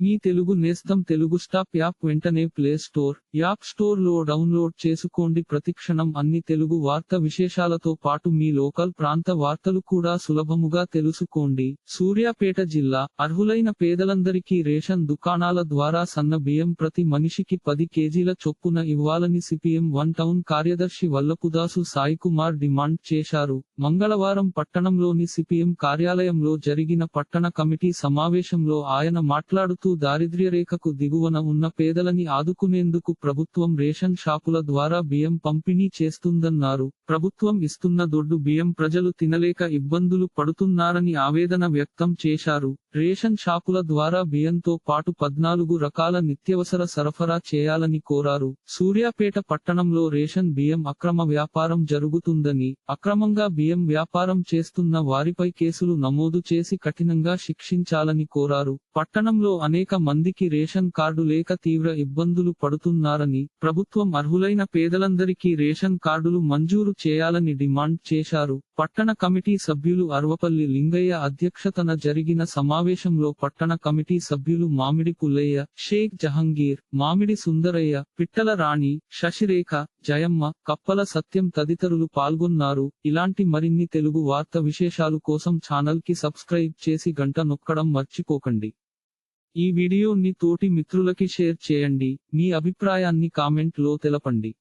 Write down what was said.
మీ తెలుగు నేస్తం Telugu stop app వెంటనే play store app స్టోర్లో డౌన్లోడ్ చేసుకోండి. ప్రతిక్షణం అన్ని తెలుగు వార్త విశేషాలతో పాటు మీ లోకల్ ప్రాంత వార్తలు కూడా సులభముగా తెలుసుకోండి. సూర్యాపేట జిల్లా అర్హులైన పేదలందరికీ రేషన్ దుకాణాల ద్వారా సన్న బియ్యం ప్రతి మనిషికి పది కేజీల చొప్పున ఇవ్వాలని సిపిఎం వన్ టౌన్ కార్యదర్శి వల్లపుదాసు సాయికుమార్ డిమాండ్ చేశారు. మంగళవారం పట్టణంలోని సిపిఎం కార్యాలయంలో జరిగిన పట్టణ కమిటీ సమావేశంలో ఆయన మాట్లాడుతూ దారిద్ర్యరేఖకు దిగువన ఉన్న పేదలని ఆదుకునేందుకు ప్రభుత్వం రేషన్ షాపుల ద్వారా బియ్యం పంపిణీ చేస్తుందన్నారు. ప్రభుత్వం ఇస్తున్న దొడ్డు బియ్యం ప్రజలు తినలేక ఇబ్బందులు పడుతున్నారని ఆవేదన వ్యక్తం చేశారు. రేషన్ షాపుల ద్వారా బియ్యంతో పాటు పద్నాలుగు రకాల నిత్యవసర సరఫరా చేయాలని కోరారు. సూర్యాపేట పట్టణంలో రేషన్ బియ్యం అక్రమ వ్యాపారం జరుగుతుందని అక్రమంగా బియ్యం వ్యాపారం చేస్తున్న వారిపై కేసులు నమోదు చేసి కఠినంగా శిక్షించాలని కోరారు. పట్టణంలో అనేక మందికి రేషన్ కార్డు లేక తీవ్ర ఇబ్బందులు పడుతున్నారని ప్రభుత్వం అర్హులైన పేదలందరికీ రేషన్ కార్డులు మంజూరు చేయాలని డిమాండ్ చేశారు. పట్టణ కమిటీ సభ్యులు అర్వపల్లి లింగయ్య అధ్యక్షతన జరిగిన సమావేశంలో పట్టణ కమిటీ సభ్యులు మామిడి పుల్లయ్య షేక్ జహంగీర్ మామిడి సుందరయ్య పిట్టల రాణి శశిరేఖ జయమ్మ కప్పల సత్యం తదితరులు పాల్గొన్నారు. ఇలాంటి మరిన్ని తెలుగు వార్త విశేషాలు కోసం ఛానల్కి సబ్స్క్రైబ్ చేసి గంట నొక్కడం మర్చిపోకండి. ఈ వీడియోని తోటి మిత్రులకి షేర్ చేయండి. మీ అభిప్రాయాన్ని కామెంట్లో తెలపండి.